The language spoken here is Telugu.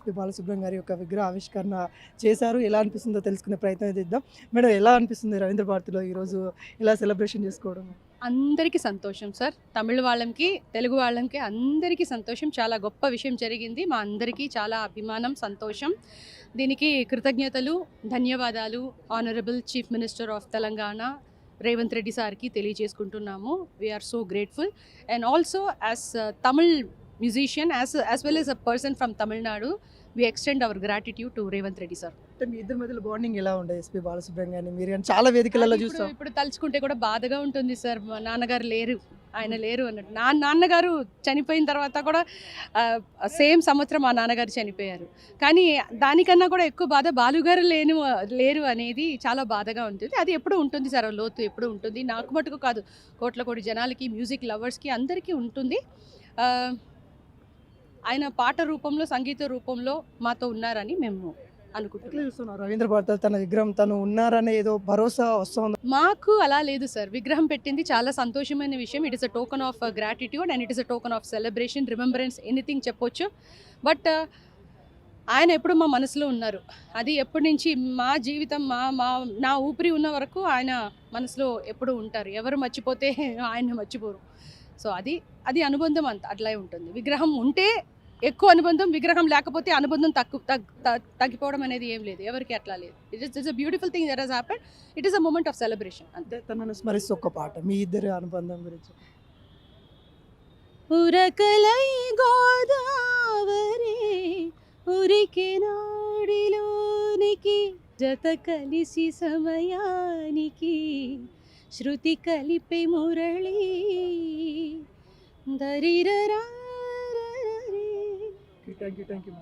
ఎస్పీ బాలసుబ్రహ్మణ్యం గారి యొక్క విగ్రహ ఆవిష్కరణ చేశారు. ఎలా అనిపిస్తుందో తెలుసుకునే ప్రయత్నం చేద్దాం. మేడం ఎలా అనిపిస్తుంది రవీంద్ర భారతిలో ఈరోజు ఇలా సెలబ్రేషన్ చేసుకోవడం? అందరికీ సంతోషం సార్. తమిళ వాళ్ళకి తెలుగు వాళ్ళకి అందరికీ సంతోషం. చాలా గొప్ప విషయం జరిగింది. మా అందరికీ చాలా అభిమానం సంతోషం. దీనికి కృతజ్ఞతలు ధన్యవాదాలు honourable chief minister of Telangana Revanth Reddy సార్కి తెలియజేసుకుంటున్నాము. We're so grateful and also as Tamil musician as as well as a person from Tamil Nadu we extend our gratitude to Revanth Reddy sir అంటే మీ ఇద్దరి మధ్యలో బాండింగ్ ఎలా ఉండే ఎస్పీ బాలసుబ్రహ్మణ్యం మీరు కానీ చాలా వేదికలలో ఇప్పుడు- చూస్తాం ఇప్పుడు తలుచుకుంటే కూడా బాధగా ఉంటుంది సార్ మా నాన్నగారు లేరు. ఆయన లేరు అన్నట్టు. నా నాన్నగారు చనిపోయిన తర్వాత కూడా సేమ్ సంవత్సరం మా నాన్నగారు చనిపోయారు. కానీ దానికన్నా కూడా ఎక్కువ బాధ బాలుగారు లేను లేరు అనేది చాలా బాధగా ఉంటుంది. అది ఎప్పుడు ఉంటుంది సార్ ఆ లోతు ఎప్పుడు ఉంటుంది. నాకు మటుకు కాదు. కోట్ల కోటి జనాలకి మ్యూజిక్ లవర్స్కి అందరికీ ఉంటుంది. ఆ, ఆయన పాట రూపంలో సంగీత రూపంలో మాతో ఉన్నారని మేము అనుకుంటున్నాం. రవీంద్ర భారతి తన విగ్రహం తను ఉన్నారనే ఏదో భరోసా వస్తుంది మాకు అలా లేదు సార్. విగ్రహం పెట్టింది చాలా సంతోషమైన విషయం. It is a token of gratitude and it is a token of celebration remembrance anything చెప్పొచ్చు. బట్ ఆయన ఎప్పుడు మా మనసులో ఉన్నారు. అది ఎప్పటి నుంచి మా జీవితం మా మా నా ఊపిరి ఉన్న వరకు ఆయన మనసులో ఎప్పుడు ఉంటారు. ఎవరు మర్చిపోతే ఆయన మర్చిపోరు. సో అది అది అనుబంధం అంత అట్లా ఉంటుంది. విగ్రహం ఉంటే ఎక్కువ అనుబంధం విగ్రహం లేకపోతే అనుబంధం తక్కువ తగ్- త- తగ్గిపోవడం అనేది ఏం లేదు. ఎవరికి అట్లా లేదు. It is it's a beautiful thing that has happen it is a moment of celebration అంతే. తనను స్మరిస్తూ ఒక పాట మీ ఇద్దరి అనుబంధం గురించి. ఉరకలై గోదావరి ఉరికి నాడిలోనికి జత కలిసి సమయానికి శృతి కలిపే Murali దరిరరా thank you thank you